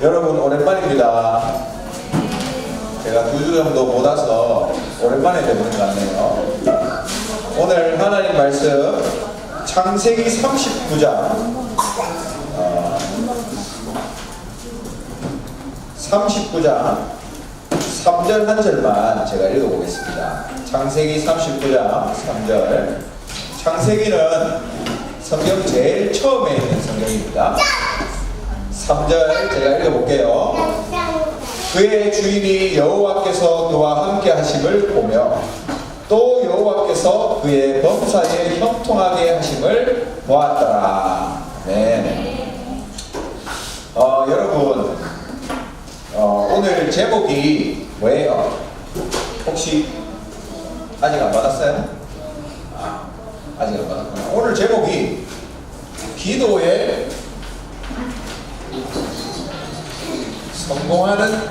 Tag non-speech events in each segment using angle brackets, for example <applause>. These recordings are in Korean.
여러분 오랜만입니다. 제가 두 주 정도 못 와서 오랜만에 뵙는 것 같네요. 오늘 하나님 말씀 창세기 39장 어, 39장 3절 한 절만 제가 읽어보겠습니다. 창세기 39장 3절 창세기는 성경 제일 처음에 있는 성경입니다. 3절 제가 읽어볼게요. 그의 주인이 여호와께서 그와 함께 하심을 보며 또 여호와께서 그의 범사에 형통하게 하심을 보았더라. 네. 어, 여러분 어, 오늘 제목이 뭐예요? 혹시 아직 안 받았어요? 아, 아직 안 받았구나. 오늘 제목이 기도의 성공하는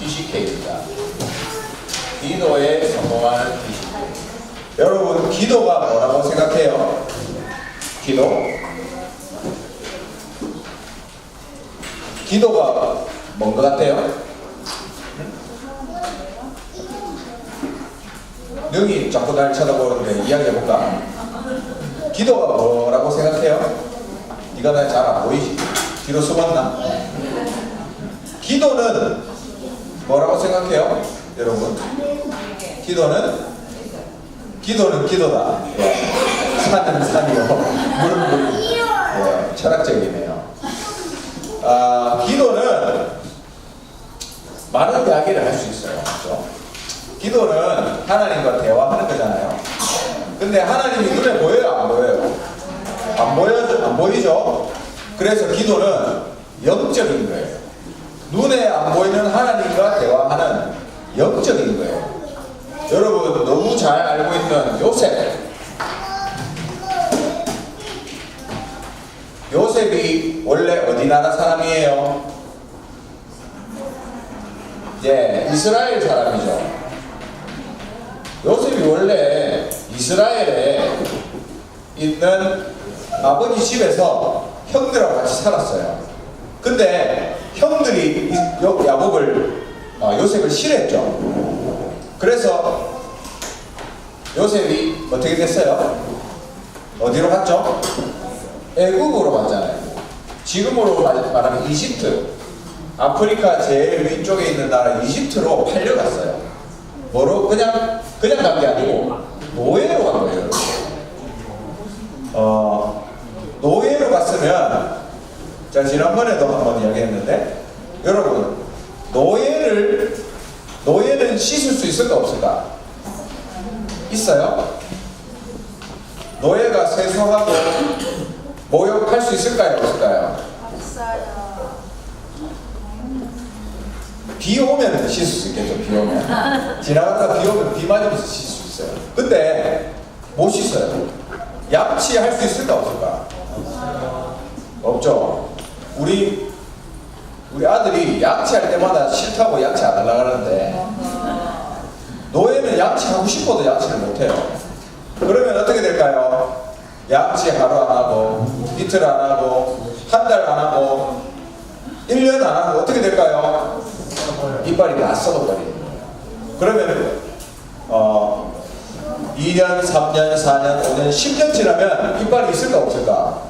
DCK입니다. 기도에 성공하는 DCK. 여러분, 기도가 뭐라고 생각해요? 기도? 기도가 뭔 것 같아요? 능이 자꾸 날 쳐다보는데 이야기해볼까? 기도가 뭐라고 생각해요? 네가 날 잘 안 보이지? 뒤로 숨었나? 기도는 뭐라고 생각해요? 여러분? 기도는? 기도는 기도다. 예. 산은 산이요. 물은 물. 예, 철학적이네요. 아, 기도는 많은 이야기를 할 수 있어요. 그렇죠? 기도는 하나님과 대화하는 거잖아요. 근데 하나님이 눈에 보여요? 안 보여요? 안 보여요? 안 보이죠? 그래서 기도는 영적인 거예요. 눈에 안 보이는 하나님과 대화하는 영적인 거예요. 여러분 너무 잘 알고 있는 요셉. 요셉이 원래 어디 나라 사람이에요? 예, 이스라엘 사람이죠. 요셉이 원래 이스라엘에 있는 아버지 집에서 형들하고 같이 살았어요. 근데 형들이 야곱을 어, 요셉을 싫어했죠. 그래서 요셉이 어떻게 됐어요? 어디로 갔죠? 애국으로 갔잖아요. 지금으로 말- 말하면 이집트, 아프리카 제일 위쪽에 있는 나라 이집트로 팔려갔어요. 뭐로 그냥 그냥 간 게 아니고 노예로 간 거예요. 어, 노예로 갔으면 자 지난번에도 한번 이야기했는데 여러분 노예를 노예는 씻을 수 있을까 없을까? 있어요? 노예가 세수하고 모욕할 수 있을까요 없을까요? 비 오면 씻을 수 있겠죠 비 오면 지나가다가 비 오면 비 맞으면서 씻을 수 있어요 근데 못 씻어요 양치 할 수 있을까 없을까? 없죠. 우리 우리 아들이 양치할 때마다 싫다고 양치 안 하려고 하는데 노예는 양치하고 싶어도 양치를 못해요. 그러면 어떻게 될까요? 양치 하루 안 하고 이틀 안 하고 한 달 안 하고 1년 안 하고 어떻게 될까요? 이빨이 다 썩어버리는 거예요. 그러면 어 2년, 3년, 4년, 5년, 10년 지나면 이빨이 있을까 없을까?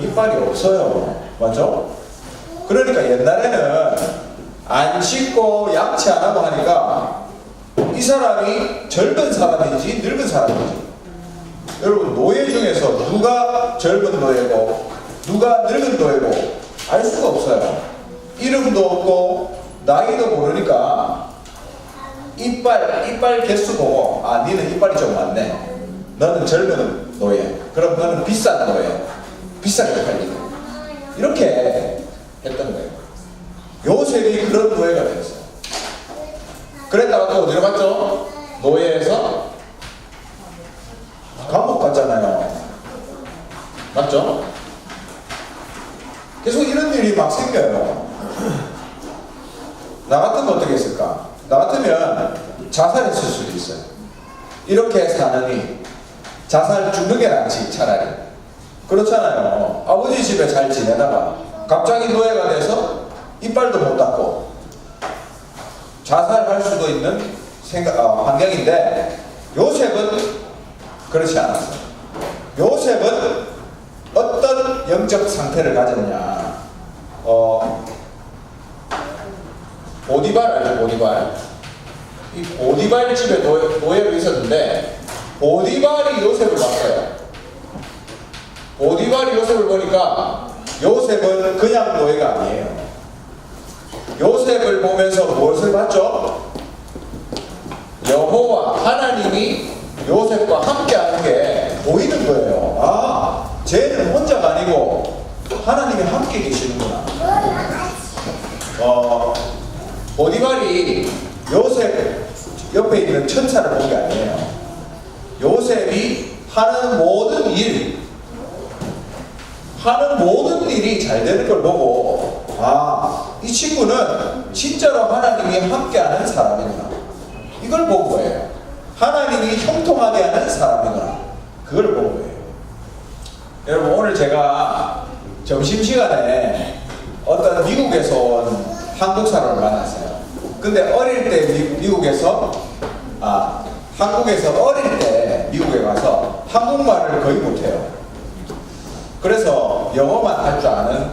이빨이 없어요. 맞죠? 그러니까 옛날에는 안 씻고 양치 안 하고 하니까 이 사람이 젊은 사람인지 늙은 사람인지 여러분 노예 중에서 누가 젊은 노예고 누가 늙은 노예고 알 수가 없어요. 이름도 없고 나이도 모르니까 이빨 이빨 개수 보고 아 니는 이빨이 좀 많네. 너는 젊은 노예. 그럼 너는 비싼 노예. 비싸게 팔리네. 이렇게 했던 거예요. 요셉이 그런 노예가 되었어요. 그랬다가 또 어디로 갔죠? 노예에서 감옥 갔잖아요. 맞죠? 계속 이런 일이 막 생겨요. 나 같으면 어떻게 했을까? 나 같으면 자살했을 수도 있어요. 이렇게 사느니 자살 죽는 게 낫지 차라리. 그렇잖아요. 아버지 집에 잘 지내다가 갑자기 노예가 돼서 이빨도 못 닦고 자살할 수도 있는 생각, 어, 환경인데 요셉은 그렇지 않았어요. 요셉은 어떤 영적 상태를 가졌냐? 어, 보디발 알죠? 보디발. 이 보디발 집에 노, 노예로 있었는데 보디발이 요셉을 봤어요. 보디발이 요셉을 보니까 요셉은 그냥 노예가 아니에요. 요셉을 보면서 무엇을 봤죠? 여호와 하나님이 요셉과 함께하는 게 보이는 거예요. 아, 쟤는 혼자가 아니고 하나님이 함께 계시는구나. 어, 보디발이 요셉 옆에 있는 천사를 본 게 아니에요. 요셉이 하는 모든 일, 하는 모든 일이 잘 되는 걸 보고, 아, 이 친구는 진짜로 하나님이 함께하는 사람이구나. 이걸 본 거예요. 하나님이 형통하게 하는 사람이구나. 그걸 본 거예요. 여러분, 오늘 제가 점심시간에 어떤 미국에서 온 한국 사람을 만났어요. 근데 어릴 때 미, 미국에서, 아, 한국에서 어릴 때 미국에 가서 한국말을 거의 못해요. 그래서 영어만 할 줄 아는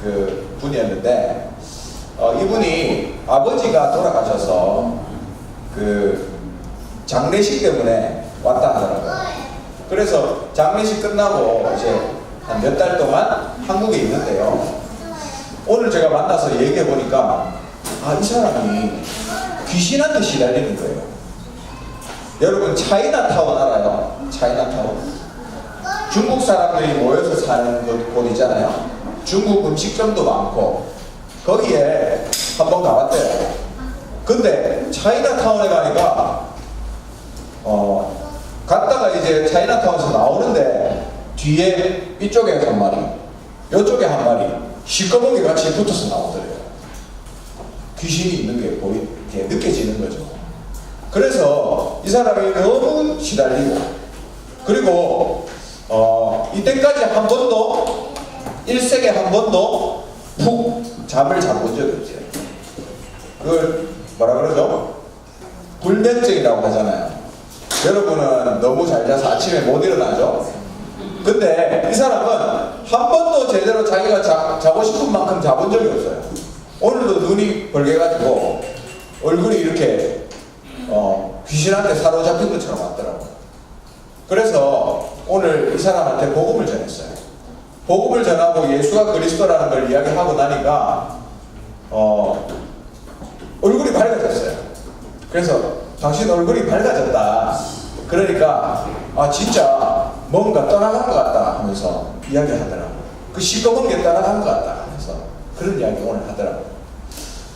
그 분이었는데 어, 이분이 아버지가 돌아가셔서 그 장례식 때문에 왔다 하더라고요. 그래서 장례식 끝나고 이제 한 몇 달 동안 한국에 있는데요. 오늘 제가 만나서 얘기해 보니까 아 이 사람이 귀신한테 시달리는 거예요. 여러분 차이나타운 알아요? 차이나타운? 중국 사람들이 모여서 사는 곳, 곳 있잖아요. 중국 음식점도 많고 거기에 한번 가봤대요. 근데 차이나타운에 가니까 어 갔다가 이제 차이나타운에서 나오는데 뒤에 이쪽에 한 마리, 이쪽에 한 마리 시꺼멓게 같이 붙어서 나오더래요. 귀신이 있는 게 보이, 이렇게 느껴지는 거죠. 그래서 이 사람이 너무 시달리고 그리고 어, 이때까지 한 번도 일생에 한 번도 푹 잠을 자본 적이 없어요. 그걸 뭐라 그러죠? 불면증이라고 하잖아요. 여러분은 너무 잘 자서 아침에 못 일어나죠? 근데 이 사람은 한 번도 제대로 자기가 자, 자고 싶은 만큼 자본 적이 없어요. 오늘도 눈이 벌게가지고 얼굴이 이렇게 어, 귀신한테 사로잡힌 것처럼 왔더라고요. 그래서 오늘 이 사람한테 복음을 전했어요. 복음을 전하고 예수가 그리스도라는 걸 이야기하고 나니까 어, 얼굴이 밝아졌어요. 그래서 당신 얼굴이 밝아졌다. 그러니까 아 진짜 뭔가 떠나간 것 같다 하면서 이야기하더라고. 그 시꺼먼 게 떠나간 것 같다 하면서 그런 이야기 오늘 하더라고.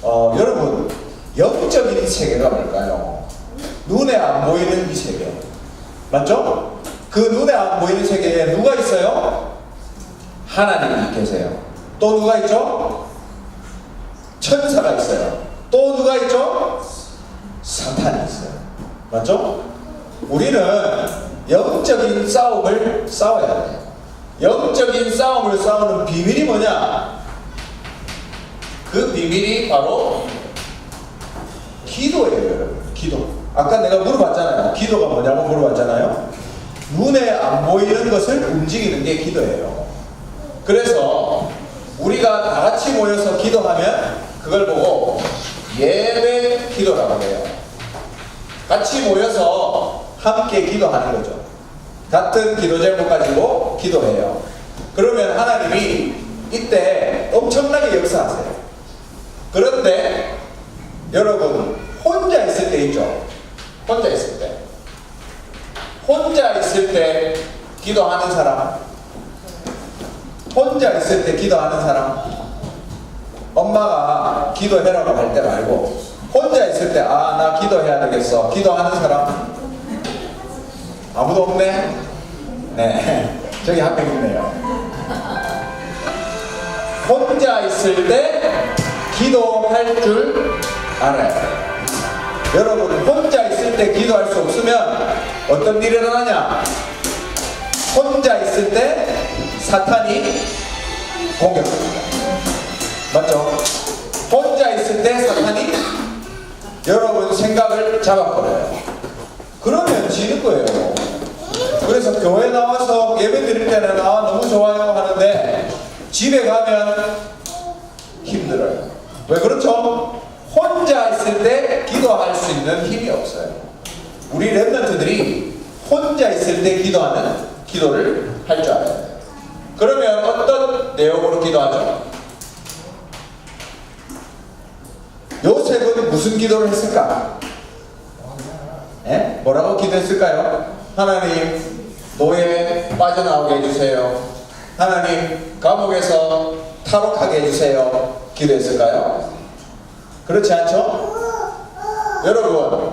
어, 여러분 영적인 이 세계가 뭘까요? 눈에 안 보이는 이 세계. 맞죠? 그 눈에 안 보이는 세계에 누가 있어요? 하나님이 계세요. 또 누가 있죠? 천사가 있어요. 또 누가 있죠? 사탄이 있어요. 맞죠? 우리는 영적인 싸움을 싸워야 돼요. 영적인 싸움을 싸우는 비밀이 뭐냐? 그 비밀이 바로 기도예요. 기도. 아까 내가 물어봤잖아요. 기도가 뭐냐고 물어봤잖아요. 눈에 안 보이는 것을 움직이는 게 기도예요. 그래서 우리가 다 같이 모여서 기도하면 그걸 보고 예배 기도라고 해요. 같이 모여서 함께 기도하는 거죠. 같은 기도 제목 가지고 기도해요. 그러면 하나님이 이때 엄청나게 역사하세요. 그런데 여러분 혼자 있을 때 있죠. 혼자 있을 때. 혼자 있을 때 기도하는 사람. 혼자 있을 때 기도하는 사람. 엄마가 기도해라고 할 때 말고 혼자 있을 때 아 나 기도해야 되겠어. 기도하는 사람. 아무도 없네. 네. <laughs> 저기 한명 있네요. 혼자 있을 때 기도할 줄 알아요. 여러분 혼자 있을 때 기도할 수 없으면 어떤 일이 일어나냐? 혼자 있을 때 사탄이 공격합니다. 맞죠? 혼자 있을 때 사탄이 여러분 생각을 잡아버려요. 그러면 지는 거예요. 그래서 교회 나와서 예배 드릴 때는 아 너무 좋아요 하는데 집에 가면 힘들어요. 왜 그렇죠? 혼자 있을 때 기도할 수 있는 힘이 없어요. 우리 랩런트들이 혼자 있을 때 기도하는 기도를 할 줄 알아야 돼요. 그러면 어떤 내용으로 기도하죠? 요셉은 무슨 기도를 했을까? 예? 뭐라고 기도했을까요? 하나님 노예 빠져나오게 해주세요. 하나님 감옥에서 탈옥하게 해주세요. 기도했을까요? 그렇지 않죠? 여러분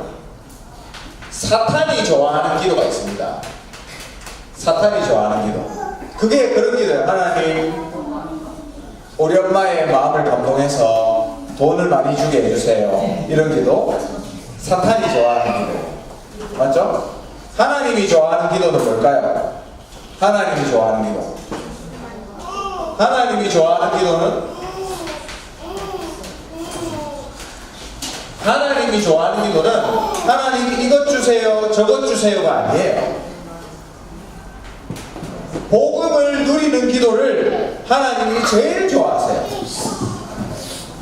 사탄이 좋아하는 기도가 있습니다. 사탄이 좋아하는 기도. 그게 그런 기도예요. 하나님 우리 엄마의 마음을 감동해서 돈을 많이 주게 해주세요. 이런 기도 사탄이 좋아하는 기도. 맞죠? 하나님이 좋아하는 기도는 뭘까요? 하나님이 좋아하는 기도. 하나님이 좋아하는 기도는 하나님이 좋아하는 기도는 하나님 이것 주세요, 저것 주세요가 아니에요. 복음을 누리는 기도를 하나님이 제일 좋아하세요.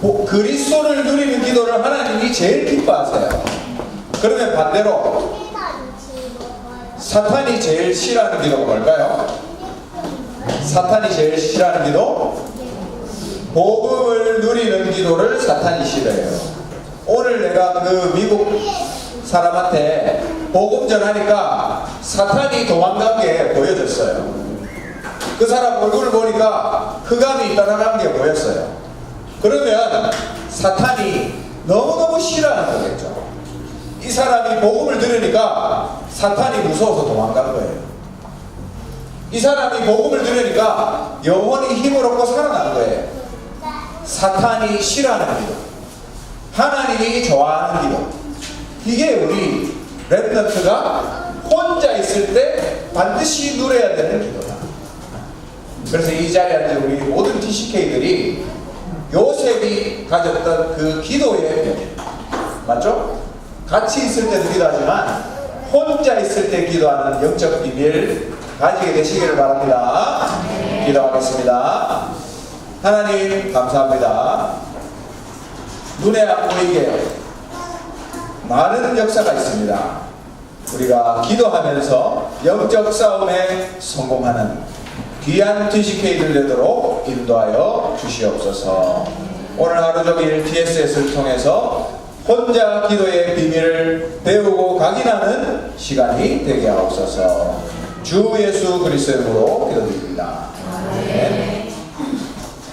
보- 그리스도를 누리는 기도를 하나님이 제일 기뻐하세요. 그러면 반대로 사탄이 제일 싫어하는 기도가 뭘까요? 사탄이 제일 싫어하는 기도? 복음을 누리는 기도를 사탄이 싫어해요. 오늘 내가 그 미국 사람한테 복음 전하니까 사탄이 도망간 게 보여졌어요. 그 사람 얼굴을 보니까 흑암이 떠나간 게 보였어요. 그러면 사탄이 너무너무 싫어하는 거겠죠. 이 사람이 복음을 들으니까 사탄이 무서워서 도망간 거예요. 이 사람이 복음을 들으니까 영원히 힘을 얻고 살아난 거예요. 사탄이 싫어하는 기도. 하나님이 좋아하는 기도. 이게 우리 랩런트가 혼자 있을 때 반드시 누려야 되는 기도다. 그래서 이 자리에 앉은 우리 모든 TCK들이 요셉이 가졌던 그 기도의 면 맞죠? 같이 있을 때도 기도하지만 혼자 있을 때 기도하는 영적 비밀 가지게 되시기를 바랍니다. 기도하겠습니다. 하나님 감사합니다. 눈에 안 보이게 많은 역사가 있습니다. 우리가 기도하면서 영적 싸움에 성공하는 귀한 TCK들 되도록 인도하여 주시옵소서. 오늘 하루 종일 TSS를 통해서 혼자 기도의 비밀을 배우고 각인하는 시간이 되게 하옵소서. 주 예수 그리스도의 이름으로 기도드립니다.